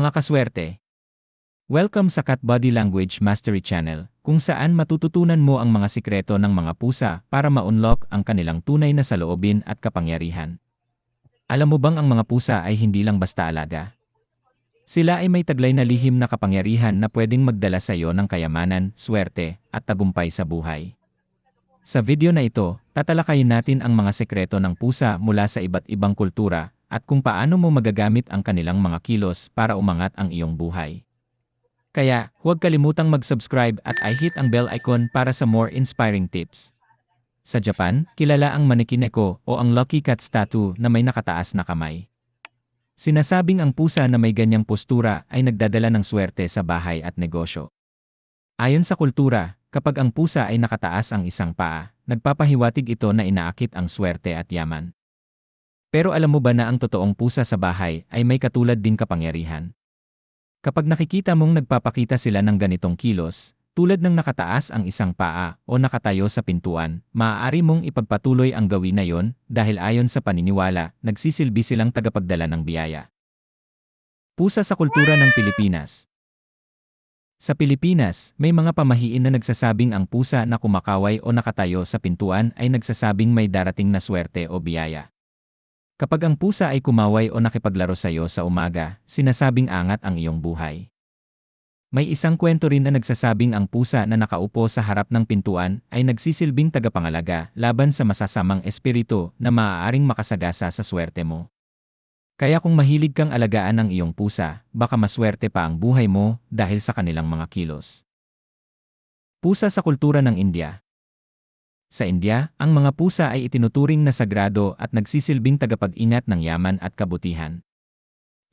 Mga kaswerte, welcome sa Cat Body Language Mastery Channel, kung saan matututunan mo ang mga sikreto ng mga pusa para ma-unlock ang kanilang tunay na saloobin at kapangyarihan. Alam mo bang ang mga pusa ay hindi lang basta alaga? Sila ay may taglay na lihim na kapangyarihan na pwedeng magdala sa iyo ng kayamanan, swerte, at tagumpay sa buhay. Sa video na ito, tatalakayin natin ang mga sekreto ng pusa mula sa iba't ibang kultura at kung paano mo magagamit ang kanilang mga kilos para umangat ang iyong buhay. Kaya, huwag kalimutang mag-subscribe at i-hit ang bell icon para sa more inspiring tips. Sa Japan, kilala ang manikineko o ang Lucky Cat statue na may nakataas na kamay. Sinasabing ang pusa na may ganyang postura ay nagdadala ng swerte sa bahay at negosyo. Ayon sa kultura, kapag ang pusa ay nakataas ang isang paa, nagpapahiwatig ito na inaakit ang swerte at yaman. Pero alam mo ba na ang totoong pusa sa bahay ay may katulad din kapangyarihan? Kapag nakikita mong nagpapakita sila ng ganitong kilos, tulad ng nakataas ang isang paa o nakatayo sa pintuan, maaari mong ipagpatuloy ang gawin na yon dahil ayon sa paniniwala, nagsisilbi silang tagapagdala ng biyaya. Pusa sa kultura ng Pilipinas Sa Pilipinas, may mga pamahiin na nagsasabing ang pusa na kumakaway o nakatayo sa pintuan ay nagsasabing may darating na swerte o biyaya. Kapag ang pusa ay kumaway o nakipaglaro sa iyo sa umaga, sinasabing angat ang iyong buhay. May isang kwento rin na nagsasabing ang pusa na nakaupo sa harap ng pintuan ay nagsisilbing tagapangalaga laban sa masasamang espiritu na maaaring makasagasa sa swerte mo. Kaya kung mahilig kang alagaan ang iyong pusa, baka maswerte pa ang buhay mo dahil sa kanilang mga kilos. Pusa sa kultura ng India sa India, ang mga pusa ay itinuturing na sagrado at nagsisilbing tagapag-ingat ng yaman at kabutihan.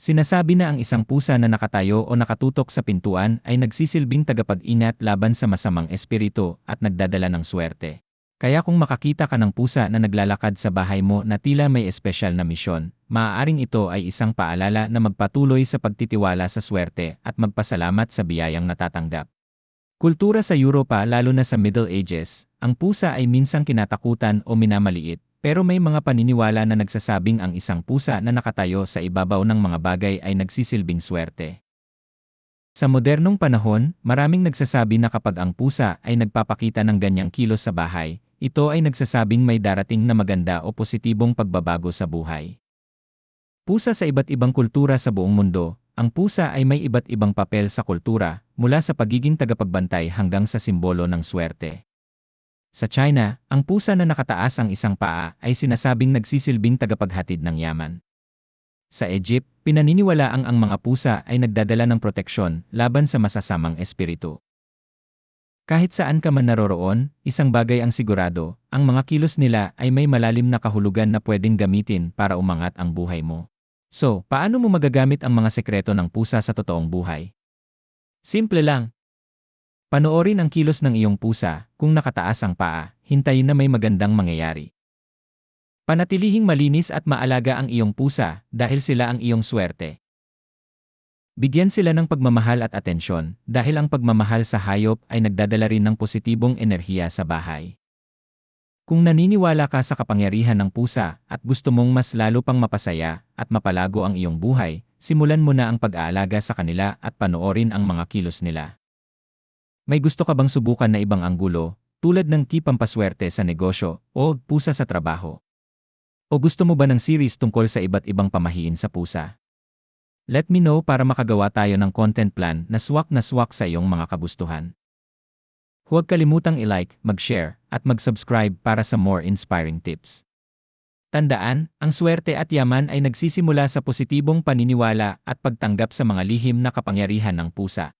Sinasabi na ang isang pusa na nakatayo o nakatutok sa pintuan ay nagsisilbing tagapag-ingat laban sa masamang espiritu at nagdadala ng swerte. Kaya kung makakita ka ng pusa na naglalakad sa bahay mo na tila may espesyal na misyon, maaaring ito ay isang paalala na magpatuloy sa pagtitiwala sa swerte at magpasalamat sa biyayang natatanggap. Kultura sa Europa lalo na sa Middle Ages, ang pusa ay minsang kinatakutan o minamaliit, pero may mga paniniwala na nagsasabing ang isang pusa na nakatayo sa ibabaw ng mga bagay ay nagsisilbing swerte. Sa modernong panahon, maraming nagsasabi na kapag ang pusa ay nagpapakita ng ganyang kilos sa bahay, ito ay nagsasabing may darating na maganda o positibong pagbabago sa buhay. Pusa sa iba't ibang kultura sa buong mundo, ang pusa ay may iba't ibang papel sa kultura, mula sa pagiging tagapagbantay hanggang sa simbolo ng swerte. Sa China, ang pusa na nakataas ang isang paa ay sinasabing nagsisilbing tagapaghatid ng yaman. Sa Egypt, pinaniniwalaang ang mga pusa ay nagdadala ng proteksyon laban sa masasamang espiritu. Kahit saan ka man naroroon, isang bagay ang sigurado, ang mga kilos nila ay may malalim na kahulugan na pwedeng gamitin para umangat ang buhay mo. So, paano mo magagamit ang mga sekreto ng pusa sa totoong buhay? Simple lang. Panoorin ang kilos ng iyong pusa, kung nakataas ang paa, hintayin na may magandang mangyayari. Panatilihing malinis at maalaga ang iyong pusa dahil sila ang iyong swerte. Bigyan sila ng pagmamahal at atensyon dahil ang pagmamahal sa hayop ay nagdadala rin ng positibong enerhiya sa bahay. Kung naniniwala ka sa kapangyarihan ng pusa at gusto mong mas lalo pang mapasaya at mapalago ang iyong buhay, simulan mo na ang pag-aalaga sa kanila at panoorin ang mga kilos nila. May gusto ka bang subukan na ibang anggulo, tulad ng key pampaswerte sa negosyo o pusa sa trabaho? O gusto mo ba ng series tungkol sa iba't ibang pamahiin sa pusa? Let me know para makagawa tayo ng content plan na swak na swak sa iyong mga kagustuhan. Huwag kalimutang i-like, mag-share, at mag-subscribe para sa more inspiring tips. Tandaan, ang swerte at yaman ay nagsisimula sa positibong paniniwala at pagtanggap sa mga lihim na kapangyarihan ng pusa.